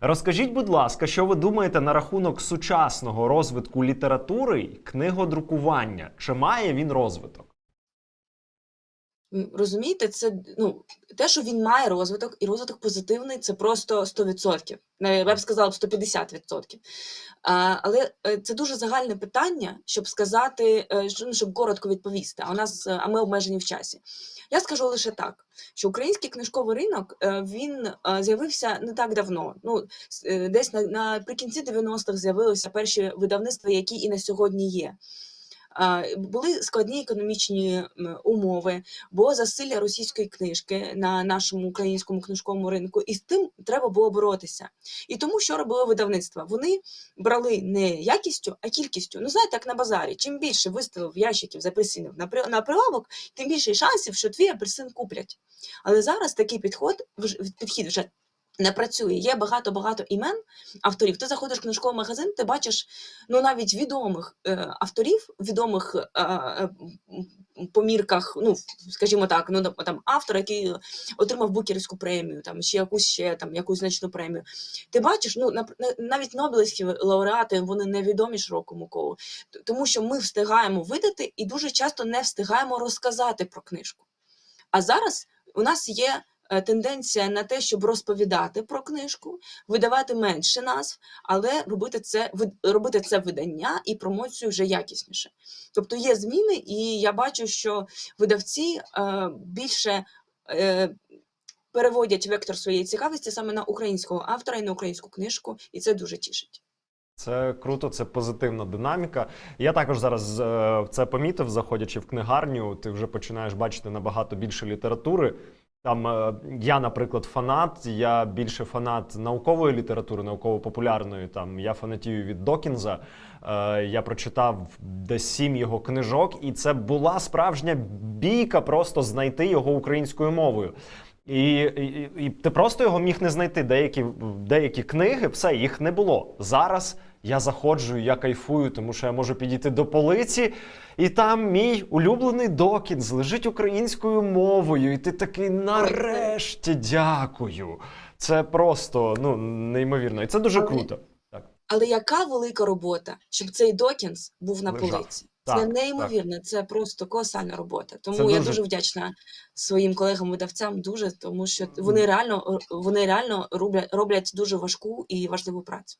Розкажіть, будь ласка, що ви думаєте на рахунок сучасного розвитку літератури й книгодрукування? Чи має він розвиток? Розумієте, це ну те, що він має розвиток, і розвиток позитивний, це просто 100%. Я б сказала б 150%. А, але е, це дуже загальне питання, щоб сказати, е, що- ну, щоб коротко відповісти. А у нас е, а ми обмежені в часі. Я скажу лише так, що український книжковий ринок е, він е, з'явився не так давно. Ну е, десь на, наприкінці 90-х з'явилися перші видавництва, які і на сьогодні є. Були складні економічні умови, було засилля російської книжки на нашому українському книжковому ринку, і з тим треба було боротися. І тому що робило видавництво? Вони брали не якістю, а кількістю. Ну знаєте, як на базарі. Чим більше виставив ящиків з апельсинів на при- на прилавок, тим більше шансів, що твій апельсин куплять. Але зараз такий підход підхід вже. Не працює. Є багато-багато імен авторів. Ти заходиш в книжковий магазин, ти бачиш ну навіть відомих е, авторів, відомих е, е, ну скажімо так, ну там- автор, який отримав букерівську премію, там ще якусь ще там якусь значну премію. Ти бачиш, ну навіть Нобелівські лауреати вони невідомі широкому колу, тому що ми встигаємо видати і дуже часто не встигаємо розказати про книжку. А зараз у нас є тенденція на те, щоб розповідати про книжку, видавати менше назв, але робити це робити це видання і промоцію вже якісніше. Тобто є зміни, і я бачу, що видавці е, більше. Е, Переводять вектор своєї цікавості саме на українського автора і на українську книжку, і це дуже тішить. Це круто, це позитивна динаміка. Я також зараз е, це помітив, заходячи в книгарню. Ти вже починаєш бачити набагато більше літератури. Там е, я, наприклад, фанат. Я більше фанат наукової літератури, науково-популярної. Там я фанатію від Докінза. Е, я прочитав десь сім його книжок, і це була справжня бійка просто знайти його українською мовою. І, і, і ти просто його міг не знайти. Деякі, деякі книги, все, їх не було. Зараз я заходжу, я кайфую, тому що я можу підійти до полиці, і там мій улюблений Докінз лежить українською мовою. І ти такий нарешті дякую. Це просто ну, неймовірно. І це дуже Але- круто. Але яка велика робота, щоб цей Докінс був на Лежав. полиці? Це так. неймовірно, це просто колосальна робота. Тому Це я дуже- дуже вдячна своїм колегам-видавцям, дуже тому що вони реально вони реально роблять роблять дуже важку і важливу працю.